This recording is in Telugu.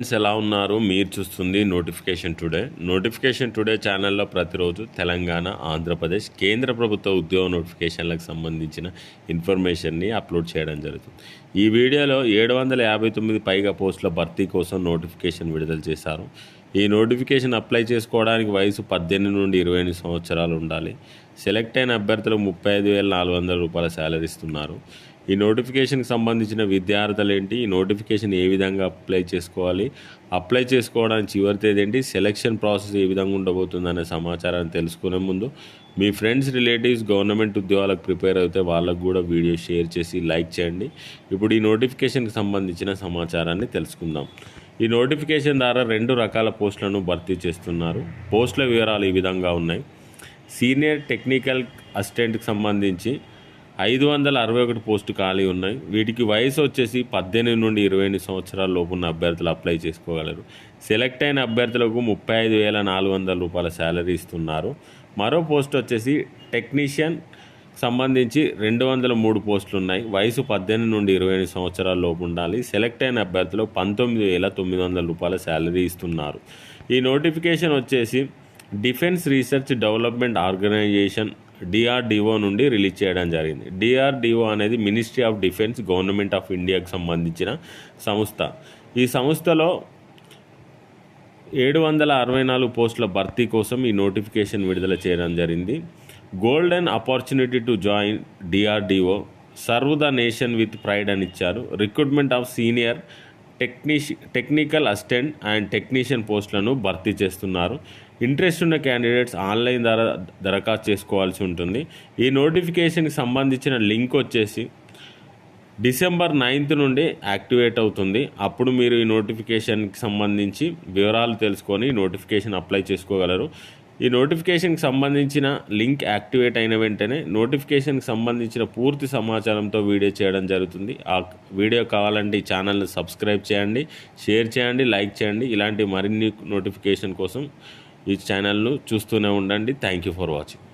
ఫ్రెండ్స్ ఎలా ఉన్నారు? మీరు చూస్తుంది నోటిఫికేషన్ టుడే నోటిఫికేషన్ టుడే ఛానల్లో ప్రతిరోజు తెలంగాణ ఆంధ్రప్రదేశ్ కేంద్ర ప్రభుత్వ ఉద్యోగ నోటిఫికేషన్లకు సంబంధించిన ఇన్ఫర్మేషన్ని అప్లోడ్ చేయడం జరుగుతుంది. ఈ వీడియోలో ఏడు వందల యాభై తొమ్మిది పైగా పోస్టుల భర్తీ కోసం నోటిఫికేషన్ విడుదల చేశారు. ఈ నోటిఫికేషన్ అప్లై చేసుకోవడానికి వయసు పద్దెనిమిది నుండి ఇరవై ఎనిమిది సంవత్సరాలు ఉండాలి. సెలెక్ట్ అయిన అభ్యర్థులు ముప్పై ఐదు వేల నాలుగు వందల రూపాయల శాలరీ ఇస్తున్నారు. ఈ నోటిఫికేషన్కి సంబంధించిన విద్యార్థులు ఏంటి ఈ నోటిఫికేషన్ ఏ విధంగా అప్లై చేసుకోవాలి? అప్లై చేసుకోవడానికి చివరి తేదీ ఏంటి? సెలక్షన్ ప్రాసెస్ ఏ విధంగా ఉండబోతుంది అనే సమాచారాన్ని తెలుసుకునే ముందు మీ ఫ్రెండ్స్ రిలేటివ్స్ గవర్నమెంట్ ఉద్యోగాలకు ప్రిపేర్ అయితే వాళ్ళకు కూడా వీడియో షేర్ చేసి లైక్ చేయండి. ఇప్పుడు ఈ నోటిఫికేషన్కి సంబంధించిన సమాచారాన్ని తెలుసుకుందాం. ఈ నోటిఫికేషన్ ద్వారా రెండు రకాల పోస్టులను భర్తీ చేస్తున్నారు. పోస్టుల వివరాలు ఈ విధంగా ఉన్నాయి. సీనియర్ టెక్నికల్ అసిస్టెంట్కి సంబంధించి ఐదు వందల అరవై ఒకటి పోస్టు ఖాళీ ఉన్నాయి. వీటికి వయసు వచ్చేసి పద్దెనిమిది నుండి ఇరవై ఎనిమిది సంవత్సరాల లోపు ఉన్న అభ్యర్థులు అప్లై చేసుకోగలరు. సెలెక్ట్ అయిన అభ్యర్థులకు ముప్పై ఐదు వేల నాలుగు వందల రూపాయల శాలరీ ఇస్తున్నారు. మరో పోస్ట్ వచ్చేసి టెక్నీషియన్ సంబంధించి రెండు వందల మూడు పోస్టులు ఉన్నాయి. వయసు పద్దెనిమిది నుండి ఇరవై ఎనిమిది సంవత్సరాల లోపు ఉండాలి. సెలెక్ట్ అయిన అభ్యర్థులు పంతొమ్మిది వేల తొమ్మిది వందల రూపాయల శాలరీ ఇస్తున్నారు. ఈ నోటిఫికేషన్ వచ్చేసి defence research development organisation DRDO నుండి రిలీజ్ చేయడం జరిగింది. డిఆర్డిఓ అనేది ministry of defence government of ఇండియాకు సంబంధించిన సంస్థ. ఈ సంస్థలో ఏడు వందల అరవై నాలుగు పోస్టుల భర్తీ కోసం ఈ నోటిఫికేషన్ విడుదల చేయడం జరిగింది. Golden opportunity to join DRDO serve the nation with pride అని ఇచ్చారు. రిక్రూట్మెంట్ ఆఫ్ సీనియర్ టెక్నీషి టెక్నికల్ అసిస్టెంట్ అండ్ టెక్నీషియన్ పోస్టులను భర్తీ చేస్తున్నారు. ఇంట్రెస్ట్ ఉన్న క్యాండిడేట్స్ ఆన్లైన్ ద్వారా దరఖాస్తు చేసుకోవాల్సి ఉంటుంది. ఈ నోటిఫికేషన్కి సంబంధించిన లింక్ వచ్చేసి డిసెంబర్ నైన్త్ నుండి యాక్టివేట్ అవుతుంది. అప్పుడు మీరు ఈ నోటిఫికేషన్కి సంబంధించి వివరాలు తెలుసుకొని నోటిఫికేషన్ అప్లై చేసుకోగలరు. ఈ నోటిఫికేషన్కి సంబంధించిన లింక్ యాక్టివేట్ అయిన వెంటనే నోటిఫికేషన్కి సంబంధించిన పూర్తి సమాచారంతో వీడియో చేయడం జరుగుతుంది. ఆ వీడియో కావాలంటే ఈ ఛానల్ని సబ్స్క్రైబ్ చేయండి షేర్ చేయండి లైక్ చేయండి. ఇలాంటి మరిన్ని నోటిఫికేషన్ కోసం ఈ ఛానల్ను చూస్తూనే ఉండండి. Thank you for watching